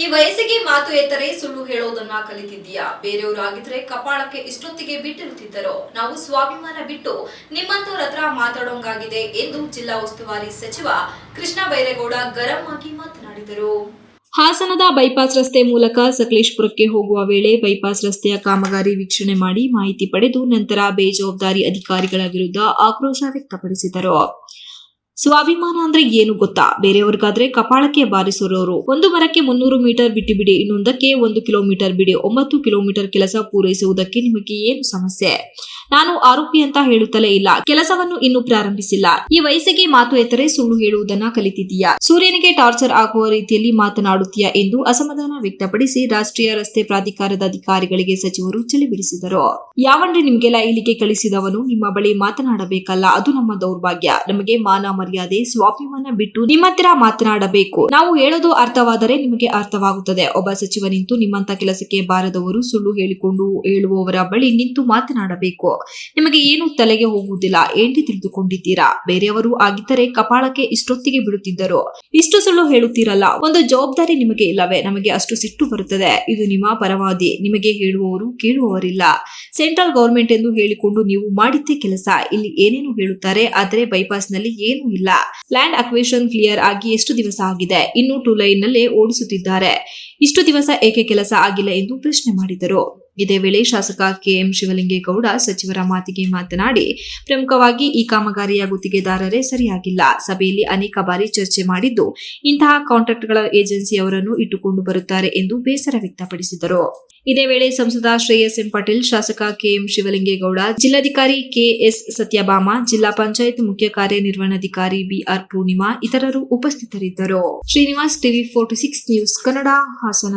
ಈ ವಯಸ್ಸಿಗೆ ಮಾತು ಎತ್ತರೆ ಸುಳ್ಳು ಹೇಳೋದನ್ನ ಕಲಿತಿದ್ದೀಯಾ. ಬೇರೆಯವರು ಆಗಿದ್ರೆ ಕಪಾಳಕ್ಕೆ ಇಷ್ಟೊತ್ತಿಗೆ ಬಿಟ್ಟಿರುತ್ತಿದ್ದರು. ನಾವು ಸ್ವಾಭಿಮಾನ ಬಿಟ್ಟು ನಿಮ್ಮಂತವ್ರ ಹತ್ರ ಮಾತಾಡೋಂಗಾಗಿದೆ ಎಂದು ಜಿಲ್ಲಾ ಉಸ್ತುವಾರಿ ಸಚಿವ ಕೃಷ್ಣ ಬೈರೇಗೌಡ ಗರಂ ಆಗಿ ಮಾತನಾಡಿದರು. ಹಾಸನದ ಬೈಪಾಸ್ ರಸ್ತೆ ಮೂಲಕ ಸಕಲೇಶ್ಪುರಕ್ಕೆ ಹೋಗುವ ವೇಳೆ ಬೈಪಾಸ್ ರಸ್ತೆಯ ಕಾಮಗಾರಿ ವೀಕ್ಷಣೆ ಮಾಡಿ ಮಾಹಿತಿ ಪಡೆದು ನಂತರ ಬೇಜವಾಬ್ದಾರಿ ಅಧಿಕಾರಿಗಳ ವಿರುದ್ಧ ಆಕ್ರೋಶ ವ್ಯಕ್ತಪಡಿಸಿದರು. ಸ್ವಾಭಿಮಾನ ಅಂದ್ರೆ ಏನು ಗೊತ್ತಾ? ಬೇರೆಯವ್ರಿಗಾದ್ರೆ ಕಪಾಳಕ್ಕೆ ಬಾರಿಸೋರವರು ಒಂದು ಮರಕ್ಕೆ ಮುನ್ನೂರು ಮೀಟರ್ ಬಿಟ್ಟು ಬಿಡಿ ಇನ್ನೊಂದಕ್ಕೆ ಒಂದು ಕಿಲೋಮೀಟರ್ ಬಿಡಿ, ಒಂಬತ್ತು ಕಿಲೋಮೀಟರ್ ಕೆಲಸ ಪೂರೈಸುವುದಕ್ಕೆ ನಿಮಗೆ ಏನು ಸಮಸ್ಯೆ? ನಾನು ಆರೋಪಿ ಅಂತ ಹೇಳುತ್ತಲೇ ಇಲ್ಲ. ಕೆಲಸವನ್ನು ಇನ್ನೂ ಪ್ರಾರಂಭಿಸಿಲ್ಲ. ಈ ವಯಸ್ಸಿಗೆ ಮಾತು ಎತ್ತರೆ ಸುಳ್ಳು ಹೇಳುವುದನ್ನ ಕಲಿತಿದ್ದೀಯಾ? ಸೂರ್ಯನಿಗೆ ಟಾರ್ಚರ್ ಆಗುವ ರೀತಿಯಲ್ಲಿ ಮಾತನಾಡುತ್ತೀಯಾ ಎಂದು ಅಸಮಾಧಾನ ವ್ಯಕ್ತಪಡಿಸಿ ರಾಷ್ಟ್ರೀಯ ರಸ್ತೆ ಪ್ರಾಧಿಕಾರದ ಅಧಿಕಾರಿಗಳಿಗೆ ಸಚಿವರು ಚಳಿಬಿಡಿಸಿದರು ಯಾವಂದ್ರೆ ನಿಮ್ಗೆಲ್ಲ ಇಲ್ಲಿಗೆ ಕಳಿಸಿದವನು? ನಿಮ್ಮ ಬಳಿ ಮಾತನಾಡಬೇಕಲ್ಲ, ಅದು ನಮ್ಮ ದೌರ್ಭಾಗ್ಯ. ನಮಗೆ ಮಾನ ಮರ್ಯಾದೆ, ಸ್ವಾಭಿಮಾನ ಬಿಟ್ಟು ನಿಮ್ಮ ಹತ್ತಿರ ಮಾತನಾಡಬೇಕು. ನಾವು ಹೇಳೋದು ಅರ್ಥವಾದರೆ ನಿಮಗೆ ಅರ್ಥವಾಗುತ್ತದೆ. ಒಬ್ಬ ಸಚಿವ ನಿಂತು ನಿಮ್ಮಂತ ಕೆಲಸಕ್ಕೆ ಬಾರದವರು ಸುಳ್ಳು ಹೇಳಿಕೊಂಡು ಹೇಳುವವರ ಬಳಿ ನಿಂತು ಮಾತನಾಡಬೇಕು. ನಿಮಗೆ ಏನು ತಲೆಗೆ ಹೋಗುವುದಿಲ್ಲ? ಏಂಟಿ ತಿಳಿದುಕೊಂಡಿದ್ದೀರಾ? ಬೇರೆಯವರು ಆಗಿದ್ದರೆ ಕಪಾಳಕ್ಕೆ ಇಷ್ಟೊತ್ತಿಗೆ ಬಿಡುತ್ತಿದ್ದರು. ಇಷ್ಟು ಸುಳ್ಳು ಹೇಳುತ್ತೀರಲ್ಲ, ಒಂದು ಜವಾಬ್ದಾರಿ ನಿಮಗೆ ಇಲ್ಲವೇ? ನಮಗೆ ಅಷ್ಟು ಸಿಟ್ಟು ಬರುತ್ತದೆ. ಇದು ನಿಮ್ಮ ಪರವಾದಿ. ನಿಮಗೆ ಹೇಳುವವರು ಕೇಳುವವರಿಲ್ಲ. ಸೆಂಟ್ರಲ್ ಗವರ್ಮೆಂಟ್ ಎಂದು ಹೇಳಿಕೊಂಡು ನೀವು ಮಾಡಿದ್ದೇ ಕೆಲಸ. ಇಲ್ಲಿ ಏನೇನು ಹೇಳುತ್ತಾರೆ, ಆದರೆ ಬೈಪಾಸ್ನಲ್ಲಿ ಏನೂ ಇಲ್ಲ. ಲ್ಯಾಂಡ್ ಅಕ್ವೇಷನ್ ಕ್ಲಿಯರ್ ಆಗಿ ಎಷ್ಟು ದಿವಸ ಆಗಿದೆ? ಇನ್ನು ಟೂ ಲೈನ್ ನಲ್ಲೇ ಓಡಿಸುತ್ತಿದ್ದಾರೆ. ಇಷ್ಟು ದಿವಸ ಏಕೆ ಕೆಲಸ ಆಗಿಲ್ಲ ಎಂದು ಪ್ರಶ್ನೆ ಮಾಡಿದರು. ಇದೇ ವೇಳೆ ಶಾಸಕ ಕೆಎಂ ಶಿವಲಿಂಗೇಗೌಡ ಸಚಿವರ ಮಾತಿಗೆ ಮಾತನಾಡಿ, ಪ್ರಮುಖವಾಗಿ ಈ ಕಾಮಗಾರಿಯ ಗುತ್ತಿಗೆದಾರರೇ ಸರಿಯಾಗಿಲ್ಲ. ಸಭೆಯಲ್ಲಿ ಅನೇಕ ಬಾರಿ ಚರ್ಚೆ ಮಾಡಿದ್ದು, ಇಂತಹ ಕಾಂಟ್ರಾಕ್ಟ್ಗಳ ಏಜೆನ್ಸಿಯವರನ್ನು ಇಟ್ಟುಕೊಂಡು ಬರುತ್ತಾರೆ ಎಂದು ಬೇಸರ ವ್ಯಕ್ತಪಡಿಸಿದರು. ಇದೇ ವೇಳೆ ಸಂಸದ ಶ್ರೇಯಸ್ ಎಂ ಪಾಟೀಲ್, ಶಾಸಕ ಕೆಎಂ ಶಿವಲಿಂಗೇಗೌಡ, ಜಿಲ್ಲಾಧಿಕಾರಿ ಕೆಎಸ್ ಸತ್ಯಭಾಮ, ಜಿಲ್ಲಾ ಪಂಚಾಯತ್ ಮುಖ್ಯ ಕಾರ್ಯನಿರ್ವಹಣಾಧಿಕಾರಿ ಬಿಆರ್ ಪೂರ್ಣಿಮಾ, ಇತರರು ಉಪಸ್ಥಿತರಿದ್ದರು. Srinivas TV forty six news Kannada Hassan.